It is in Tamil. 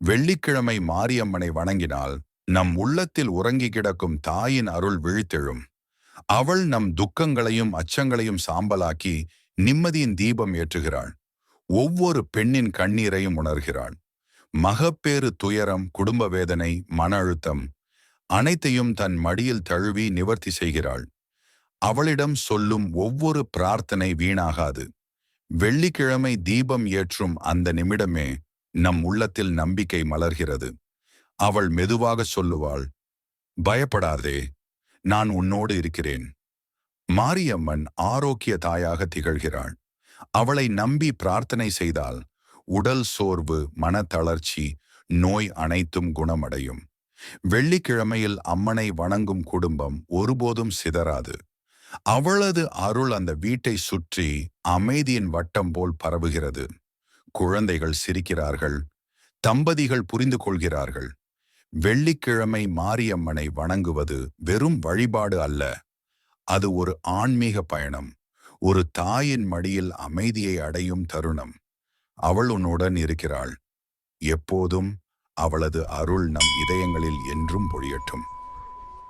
வெள்ளிக்கிழமை மாரியம்மனை வணங்கினால் நம் உள்ளத்தில் உறங்கி கிடக்கும் தாயின் அருள் விழித்தெழும். அவள் நம் துக்கங்களையும் அச்சங்களையும் சாம்பலாக்கி நிம்மதியின் தீபம் ஏற்றுகிறாள். ஒவ்வொரு பெண்ணின் கண்ணீரையும் உணர்கிறாள். மகப்பேறு துயரம் குடும்ப வேதனை மன அழுத்தம் அனைத்தையும் தன் மடியில் தழுவி நிவர்த்தி செய்கிறாள். அவளிடம் சொல்லும் ஒவ்வொரு பிரார்த்தனை வீணாகாது. வெள்ளிக்கிழமை தீபம் ஏற்றும் அந்த நிமிடமே நம் உள்ளத்தில் நம்பிக்கை மலர்கிறது. அவள் மெதுவாக சொல்லுவாள் பயப்படாதே நான் உன்னோடு இருக்கிறேன். மாரியம்மன் ஆரோக்கிய தாயாக திகழ்கிறாள். அவளை நம்பி பிரார்த்தனை செய்தால் உடல் சோர்வு மனத்தளர்ச்சி நோய் அனைத்தும் குணமடையும். வெள்ளிக்கிழமையில் அம்மனை வணங்கும் குடும்பம் ஒருபோதும் சிதறாது. அவளது அருள் அந்த வீட்டை சுற்றி அமைதியின் வட்டம் போல் பரவுகிறது. குழந்தைகள் சிரிக்கிறார்கள். தம்பதிகள் புரிந்து கொள்கிறார்கள் வெள்ளிக்கிழமை மாரியம்மனை வணங்குவது வெறும் வழிபாடு அல்ல. அது ஒரு ஆன்மீக பயணம். ஒரு தாயின் மடியில் அமைதியை அடையும் தருணம். அவள் உன்னுடன் இருக்கிறாள். எப்போதும் அவளது அருள் நம் இதயங்களில் என்றும் பொழியட்டும்.